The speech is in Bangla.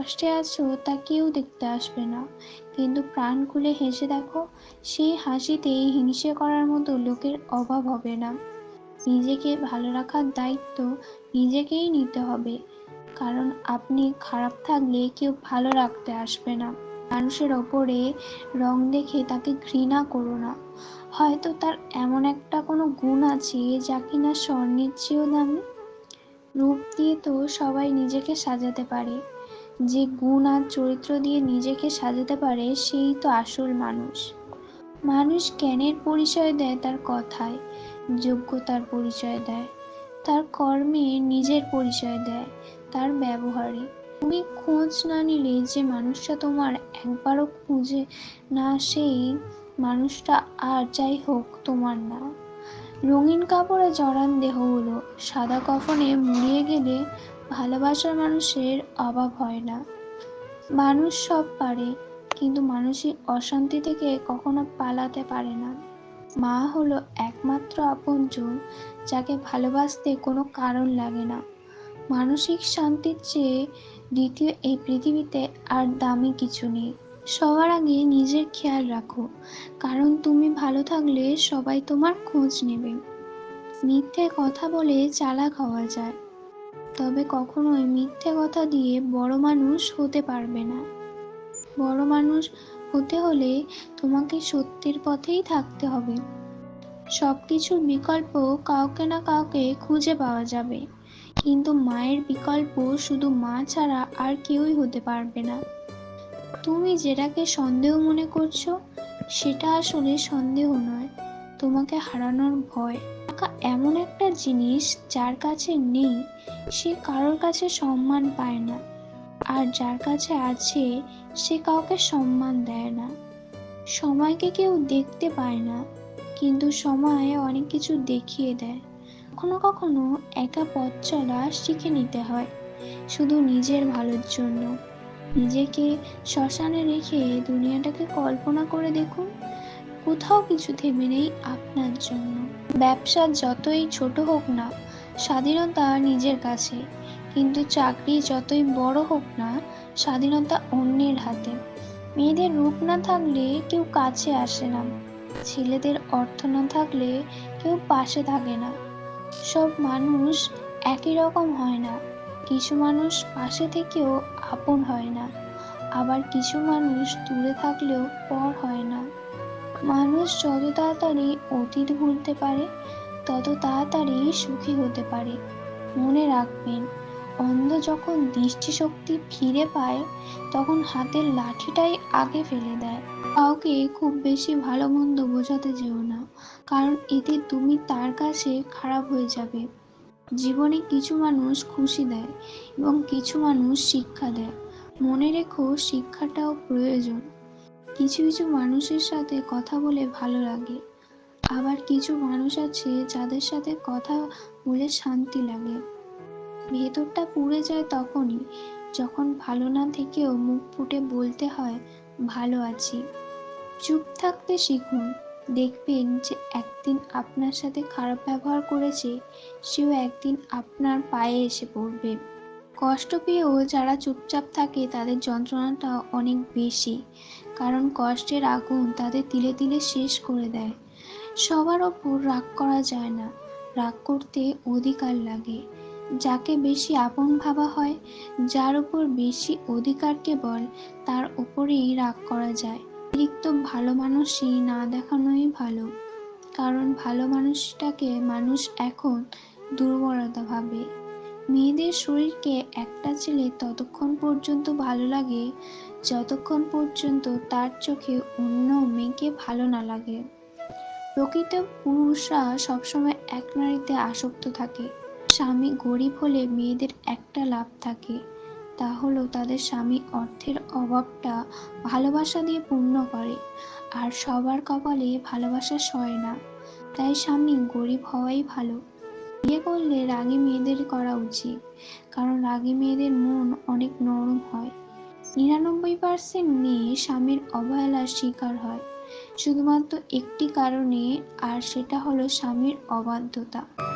কষ্টে আছো তা কেউ দেখতে আসবে না। কিন্তু প্রাণ খুলে হেসে দেখো, সেই হাসিতে হিংসে করার মতো লোকের অভাব হবে না। নিজেকে ভালো রাখার দায়িত্ব নিজেকেই নিতে হবে। কারণ আপনি খারাপ থাকলে কেউ ভালো রাখতে আসবে না। মানুষের ওপরে রং দেখে তাকে ঘৃণা করো না। হয়তো তার এমন একটা কোনো গুণ আছে যা কিনা স্বর্ণের চেয়েও দামি। রূপ দিয়ে তো সবাই নিজেকে সাজাতে পারে। যে গুণ আর চরিত্র দিয়ে নিজেকে সাজাতে পারে, সেই তো আসল মানুষ। মানুষ জ্ঞানের পরিচয় দেয় তার কথায়, যোগ্যতার পরিচয় দেয়। তার কর্মে নিজের পরিচয় দেয়, তার ব্যবহারে। তুমি খোঁজ না নিলে যে মানুষটা তোমার একবারও খুঁজে না, সেই মানুষটা আর যাই হোক তোমার না। রঙিন কাপড়ে জড়ান দেহগুলো, সাদা কফনে মুড়িয়ে গেলে ভালোবাসার মানুষের অভাব হয় না। মানুষ সব পারে, কিন্তু মানসিক অশান্তি থেকে কখনো পালাতে পারে না। মা হলো একমাত্র আপনজন যাকে ভালোবাসতে কোনো কারণ লাগে না। মানসিক শান্তির চেয়ে দ্বিতীয় এই পৃথিবীতে আর দামি কিছু নেই। সবার আগে নিজের খেয়াল রাখো, কারণ তুমি ভালো থাকলে সবাই তোমার খোঁজ নেবে। মিথ্যে কথা বলে চালাক হওয়া যায়। তবে কখনোই মিথ্যে কথা দিয়ে বড় মানুষ হতে পারবে না। বড় মানুষ হতে হলে তোমাকে সত্যের পথেই থাকতে হবে। সব কিছুর বিকল্প কাউকে না কাউকে খুঁজে পাওয়া যাবে। কিন্তু মায়ের বিকল্প শুধু মা ছাড়া আর কেউই হতে পারবে না। তুমি যেটাকে সন্দেহ মনে করছ, সেটা আসলে সন্দেহ নয়, তোমাকে হারানোর ভয়। টাকা এমন একটা জিনিস যার কাছে নেই, সে কারোর কাছে সম্মান পায় না। আর যার কাছে আছে, সে কাউকে সম্মান দেয় না। সময়কে কেউ দেখতে পায় না, কিন্তু সময় অনেক কিছু দেখিয়ে দেয়। কখনো কখনো একা পথ চলা শিখে নিতে হয়, শুধু নিজের ভালোর জন্য। নিজেকে শ্মশানে রেখে দুনিয়াটাকে কল্পনা করে দেখুন। কোথাও কিছু থেমে নেই আপনার জন্য। ব্যবসা যতই ছোট হোক না, স্বাধীনতা নিজের কাছে। কিন্তু চাকরি যতই বড় হোক না, স্বাধীনতা অন্যের হাতে। মেয়েদের রূপ না থাকলে কেউ কাছে আসে না। ছেলেদের অর্থ না থাকলে কেউ পাশে থাকে না। সব মানুষ একই রকম হয় না। কিছু মানুষ পাশে থেকেও আপন হয় না। আবার কিছু মানুষ দূরে থাকলেও পর হয় না। মানুষ যত তাড়াতাড়ি অতীত ভুলতে পারে, তত তাড়াতাড়ি সুখী হতে পারে। মনে রাখবেন, অন্ধ যখন দৃষ্টিশক্তি ফিরে পায়, তখন হাতের লাঠিটাই আগে ফেলে দেয়। কাউকে খুব বেশি ভালো মন্দ বোঝাতে যেও না, কারণ এতে তুমি তার কাছে খারাপ হয়ে যাবে। জীবনে কিছু মানুষ খুশি দেয় এবং কিছু মানুষ শিক্ষা দেয়। মনে রেখো, শিক্ষাটাও প্রয়োজন। কিছু কিছু মানুষের সাথে কথা বলে ভালো লাগে। আবার কিছু মানুষ আছে যাদের সাথে কথা বলে শান্তি লাগে। ভেতরটা পুড়ে যায় তখনই, যখন ভালো না থেকেও মুখ ফুটে বলতে হয়, ভালো আছি। চুপ থাকতে শিখুন, দেখবেন যে একদিন আপনার সাথে খারাপ ব্যবহার করেছে, সেও একদিন আপনার পায়ে এসে পড়বে। কষ্ট পেয়েও যারা চুপচাপ থাকে, তাদের যন্ত্রণাটা অনেক বেশি। কারণ কষ্টের আগুন তাদের তিলে তিলে শেষ করে দেয়। সবার ওপর রাগ করা যায় না। রাগ করতে অধিকার লাগে। যাকে বেশি আপন ভাবা হয়, যার উপর বেশি অধিকার কেবল তার উপরেই রাগ করা যায়। অতিরিক্ত ভালো মানুষই না দেখানোই ভালো। কারণ ভালো মানুষটাকে মানুষ এখন দুর্বলতা ভাবে। মেয়েদের শরীরকে একটা ছেলে ততক্ষণ পর্যন্ত ভালো লাগে, যতক্ষণ পর্যন্ত তার চোখে অন্য মেয়েকে ভালো না লাগে। প্রকৃত পুরুষরা সবসময় এক নারীতে আসক্ত থাকে। স্বামী গরিব হলে মেয়েদের একটা লাভ থাকে। তা হলো তাদের স্বামী অর্থের অভাবটা ভালোবাসা দিয়ে পূর্ণ করে, আর সবার কপালে ভালোবাসা সয় না। তাই স্বামী গরিব হওয়াই ভালো। বিয়ে করলে রাগী মেয়েদের করা উচিত, কারণ রাগী মেয়েদের মন অনেক নরম হয়। নিরানব্বই পার্সেন্ট মেয়ে স্বামীর অবহেলার শিকার হয়। শুধুমাত্র একটি কারণে, আর সেটা হলো স্বামীর অবাধ্যতা।